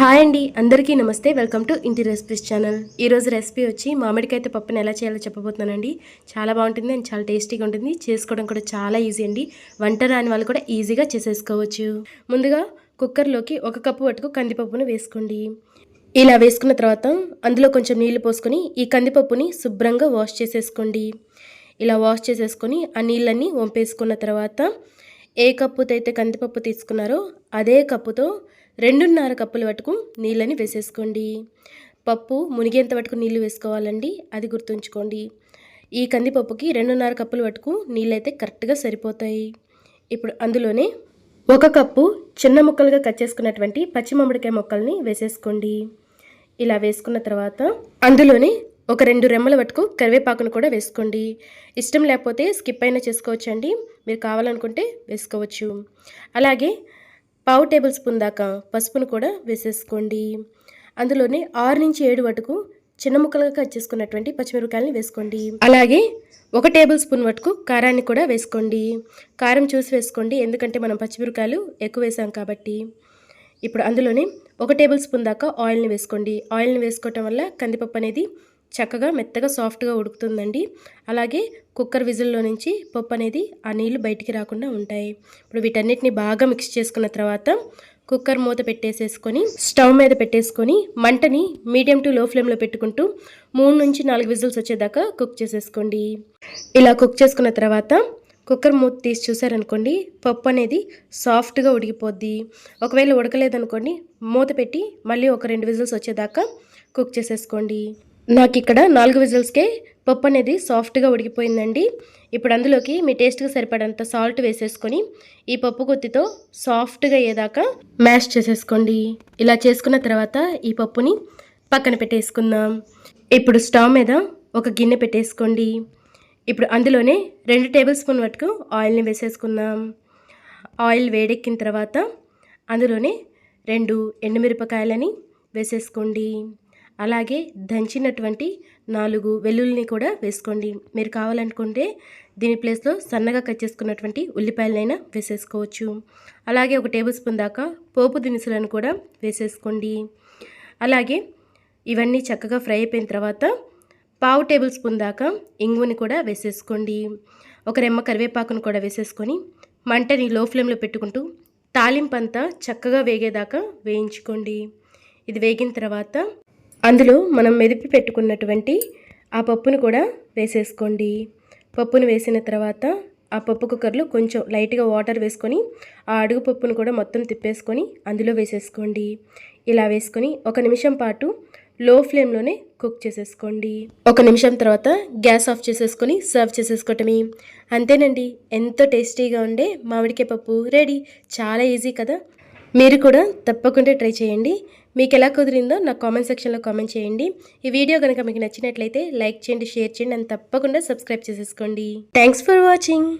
Hi అండి అందరికీ నమస్తే. వెల్కమ్ టు ఇంటి రెసిపీస్ ఛానల్. ఈరోజు రెసిపీ వచ్చి మామిడికాయతో పప్పుని ఎలా చేయాలో చెప్పబోతున్నానండి. చాలా బాగుంటుంది అండ్ చాలా టేస్టీగా ఉంటుంది. చేసుకోవడం కూడా చాలా ఈజీ అండి. వంట రాని వాళ్ళు కూడా ఈజీగా చేసేసుకోవచ్చు. ముందుగా కుక్కర్లోకి ఒక కప్పు పట్టుకు కందిపప్పును వేసుకోండి. ఇలా వేసుకున్న తర్వాత అందులో కొంచెం నీళ్ళు పోసుకొని ఈ కందిపప్పుని శుభ్రంగా వాష్ చేసేసుకోండి. ఇలా వాష్ చేసేసుకొని ఆ నీళ్ళన్నీ వంపేసుకున్న తర్వాత ఏ కప్పుతో అయితే కందిపప్పు తీసుకున్నారో అదే కప్పుతో రెండున్నర కప్పుల వరకు నీళ్ళని వేసేసుకోండి. పప్పు మునిగేంత వరకు నీళ్ళు వేసుకోవాలండి. అది గుర్తుంచుకోండి. ఈ కందిపప్పుకి రెండున్నర కప్పుల వరకు నీళ్ళైతే కరెక్ట్గా సరిపోతాయి. ఇప్పుడు అందులోనే ఒక కప్పు చిన్న ముక్కలుగా కట్ చేసుకున్నటువంటి పచ్చి మామిడికాయ ముక్కల్ని వేసేసుకోండి. ఇలా వేసుకున్న తర్వాత అందులోనే ఒక రెండు రెమ్మల వట్టుకు కరివేపాకును కూడా వేసుకోండి. ఇష్టం లేకపోతే స్కిప్ అయినా చేసుకోవచ్చండి. మీరు కావాలనుకుంటే వేసుకోవచ్చు. అలాగే పావు టేబుల్ స్పూన్ దాకా పసుపును కూడా వేసేసుకోండి. అందులోనే ఆరు నుంచి ఏడు వరకు చిన్న ముక్కలుగా కట్ చేసుకున్నటువంటి పచ్చిమిరపకాయలని వేసుకోండి. అలాగే ఒక టేబుల్ స్పూన్ వరకు కారాన్ని కూడా వేసుకోండి. కారం చూసి వేసుకోండి ఎందుకంటే మనం పచ్చిమిరపకాయలు ఎక్కువ వేసాం కాబట్టి. ఇప్పుడు అందులోనే ఒక టేబుల్ స్పూన్ దాకా ఆయిల్ని వేసుకోండి. ఆయిల్ని వేసుకోవటం వల్ల కందిపప్పు అనేది చక్కగా మెత్తగా సాఫ్ట్గా ఉడుకుతుందండి. అలాగే కుక్కర్ విజిల్లో నుంచి పప్పు అనేది ఆ నీళ్ళు బయటికి రాకుండా ఉంటాయి. ఇప్పుడు వీటన్నిటిని బాగా మిక్స్ చేసుకున్న తర్వాత కుక్కర్ మూత పెట్టేసేసుకొని స్టవ్ మీద పెట్టేసుకొని మంటని మీడియం టు లో ఫ్లేమ్లో పెట్టుకుంటూ మూడు నుంచి నాలుగు విజిల్స్ వచ్చేదాకా కుక్ చేసేసుకోండి. ఇలా కుక్ చేసుకున్న తర్వాత కుక్కర్ మూత తీసి చూసారనుకోండి పప్పు అనేది సాఫ్ట్గా ఉడికిపోద్ది. ఒకవేళ ఉడకలేదనుకోండి మూత పెట్టి మళ్ళీ ఒక రెండు విజిల్స్ వచ్చేదాకా కుక్ చేసేసుకోండి. నాకు ఇక్కడ నాలుగు విజిల్స్కే పప్పు అనేది సాఫ్ట్గా ఉడికిపోయిందండి. ఇప్పుడు అందులోకి మీ టేస్ట్కి సరిపడంత సాల్ట్ వేసేసుకొని ఈ పప్పు కొత్తితో సాఫ్ట్గా అయ్యేదాకా మ్యాష్ చేసేసుకోండి. ఇలా చేసుకున్న తర్వాత ఈ పప్పుని పక్కన పెట్టేసుకుందాం. ఇప్పుడు స్టవ్ మీద ఒక గిన్నె పెట్టేసుకోండి. ఇప్పుడు అందులోనే రెండు టేబుల్ స్పూన్ వరకు ఆయిల్ని వేసేసుకుందాం. ఆయిల్ వేడెక్కిన తర్వాత అందులోనే రెండు ఎండుమిరపకాయలని వేసేసుకోండి. అలాగే దంచినటువంటి నాలుగు వెల్లుల్లిని కూడా వేసుకోండి. మీరు కావాలనుకుంటే దీని ప్లేస్లో సన్నగా కట్ చేసుకున్నటువంటి ఉల్లిపాయలైనా వేసేసుకోవచ్చు. అలాగే ఒక టేబుల్ స్పూన్ దాకా పోపు దినుసులను కూడా వేసేసుకోండి. అలాగే ఇవన్నీ చక్కగా ఫ్రై అయిపోయిన తర్వాత పావు టేబుల్ స్పూన్ దాకా ఇంగుని కూడా వేసేసుకోండి. ఒక రెమ్మ కరివేపాకును కూడా వేసేసుకొని మంటని లో ఫ్లేమ్లో పెట్టుకుంటూ తాలింపంతా చక్కగా వేగేదాకా వేయించుకోండి. ఇది వేగిన తర్వాత అందులో మనం మెదిపి పెట్టుకున్నటువంటి ఆ పప్పును కూడా వేసేసుకోండి. పప్పును వేసిన తర్వాత ఆ పప్పు కుక్కర్లో కొంచెం లైట్గా వాటర్ వేసుకొని ఆ అడుగు పప్పును కూడా మొత్తం తిప్పేసుకొని అందులో వేసేసుకోండి. ఇలా వేసుకొని ఒక నిమిషం పాటు లో ఫ్లేమ్లోనే కుక్ చేసేసుకోండి. ఒక నిమిషం తర్వాత గ్యాస్ ఆఫ్ చేసేసుకొని సర్వ్ చేసేసుకోవటమే అంతేనండి ఎంతో టేస్టీగా ఉండే మామిడికాయ పప్పు రెడీ. చాలా ఈజీ కదా. మీరు కూడా తప్పకుండా ట్రై చేయండి. మీకు ఎలా కుదిరిందో నాకు కామెంట్ సెక్షన్లో కామెంట్ చేయండి. ఈ వీడియో కనుక మీకు నచ్చినట్లయితే లైక్ చేయండి షేర్ చేయండి అని తప్పకుండా సబ్స్క్రైబ్ చేసేసుకోండి. Thanks for watching